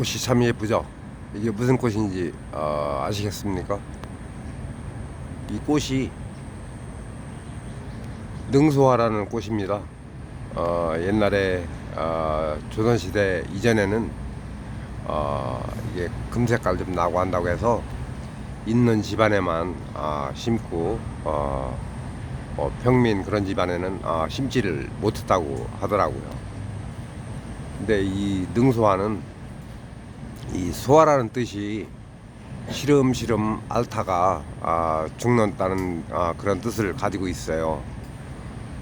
꽃이 참 예쁘죠? 이게 무슨 꽃인지 어, 아시겠습니까? 이 꽃이 능소화라는 꽃입니다. 어, 옛날에 어, 조선시대 이전에는 어, 이게 금색깔 좀 나고 한다고 해서 있는 집안에만 아, 심고 어, 뭐 평민 그런 집안에는 아, 심지를 못했다고 하더라고요. 근데 이 능소화는 이 소화라는 뜻이 시름시름 앓다가 아, 죽는다는 아, 그런 뜻을 가지고 있어요.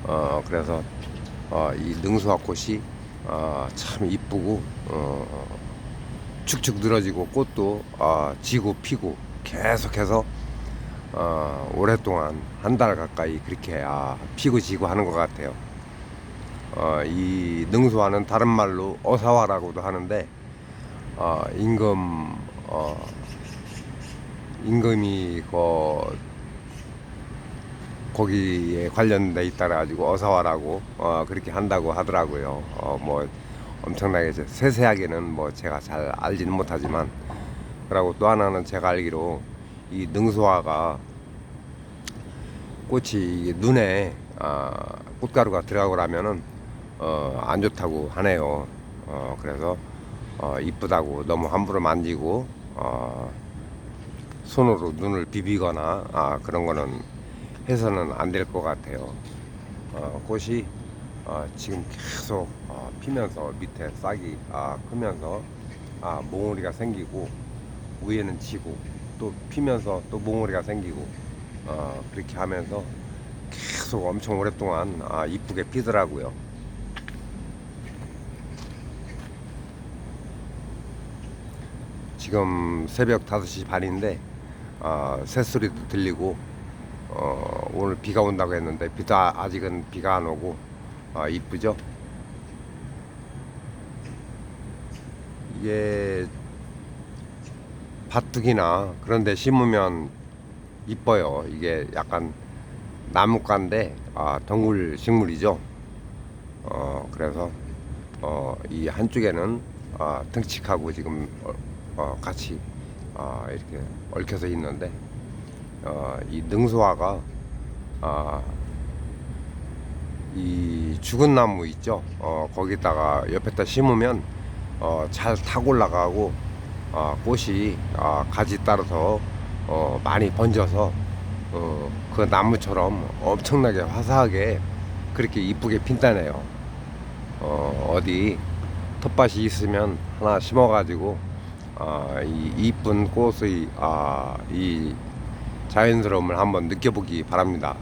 어, 그래서 어, 이 능소화 꽃이 어, 참 이쁘고 어, 축축 늘어지고 꽃도 어, 지고 피고 계속해서 어, 오랫동안 한 달 가까이 그렇게 아, 피고 지고 하는 것 같아요. 어, 이 능소화는 다른 말로 어사화라고도 하는데 어, 임금 어, 임금이 그 거기에 관련돼 있다 가지고 어사화라고 어, 그렇게 한다고 하더라고요. 어, 뭐 엄청나게 세세하게는 뭐 제가 잘 알지는 못하지만 그리고 또 하나는 제가 알기로 이 능소화가 꽃이 눈에 아, 꽃가루가 들어가고 나면은 어, 안 좋다고 하네요. 어, 그래서 어, 이쁘다고 너무 함부로 만지고 어, 손으로 눈을 비비거나 아, 그런 거는 해서는 안 될 것 같아요. 어, 꽃이 어, 지금 계속 어, 피면서 밑에 싹이 아, 크면서 아, 몽우리가 생기고 위에는 지고 또 피면서 또 몽우리가 생기고 어, 그렇게 하면서 계속 엄청 오랫동안 아, 이쁘게 피더라고요. 지금 새벽 5시 반인데 어, 새소리도 들리고 어, 오늘 비가 온다고 했는데 비도 아- 아직은 비가 안 오고 아, 이쁘죠? 이게 밭둑이나 그런 데 심으면 이뻐요. 이게 약간 나무가인데 아, 덩굴 식물이죠. 어, 그래서 어, 이 한쪽에는 아, 등치하고 지금 어, 어, 같이 아, 이렇게 얽혀서 있는데 어, 이 능소화가 아, 이 죽은 나무 있죠. 어, 거기다가 옆에다 심으면 어, 잘 타고 올라가고 어, 꽃이 아, 가지 따라서 어, 많이 번져서 어, 그 나무처럼 엄청나게 화사하게 그렇게 이쁘게 핀다네요. 어, 어디 텃밭이 있으면 하나 심어가지고 아, 이 이쁜 꽃의 아, 이 자연스러움을 한번 느껴보기 바랍니다.